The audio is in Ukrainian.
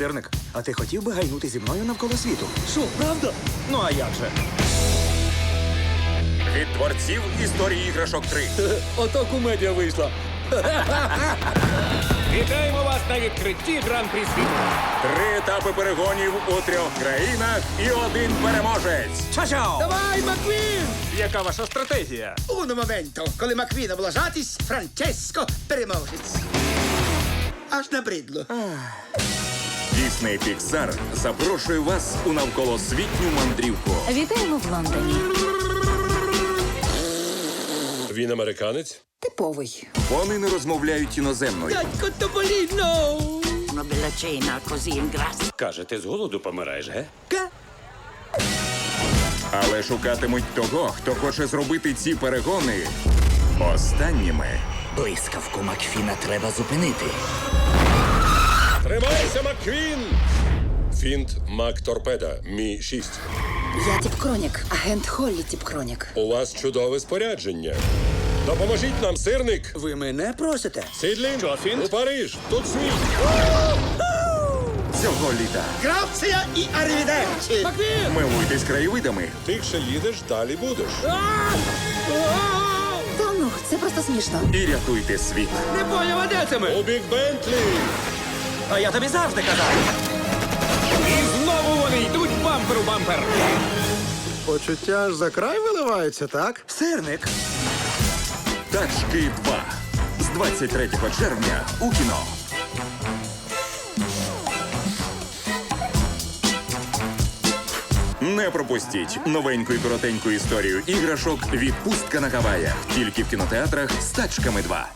Сирник, а ти хотів би гайнути зі мною навколо світу? Що, правда? Ну а як же? Від творців історії іграшок 3. Ото комедія вийшла. Вітаємо вас на відкритті гран-прі світу. Три етапи перегонів у трьох країнах і один переможець. Чао-чао! Давай, Маквін! Яка ваша стратегія? Uno momento, коли Маквін облажатись, Франческо переможець. Аж набридло. Дісней Піксар запрошує вас у навколосвітню мандрівку. Вітаємо в Лондоні. Він американець? Типовий. Вони не розмовляють іноземною, Дядько Тополіно! Una bella cena così in grasso. Каже, ти з голоду помираєш, ге? але шукатимуть того, хто хоче зробити ці перегони останніми. Блискавку Макфіна треба зупинити. Тримайся, Макквін! Фінт Мак Торпеда, Мі 6. Я Тіп Кронік, агент Холлі Тіп Кронік. У вас чудове спорядження. Допоможіть нам, сирник! Ви мене просите? Сідлін! Що, Фінт? У Париж! Тут світ! Цього літа Грація і арівідерчі. милуйтесь краєвидами Тихше їдеш, далі будеш. Та ну, це просто смішно. і рятуйте світ. Не поняв, де це ми? У Бік Бентлі! А я тобі завжди казав. І знову вони йдуть бампер у бампер! Почуття аж за край виливаються, так? Сирник. Тачки 2 з 23 червня у кіно. Не пропустіть новеньку і коротеньку історію іграшок Відпустка на Гаваях. Тільки в кінотеатрах з тачками 2.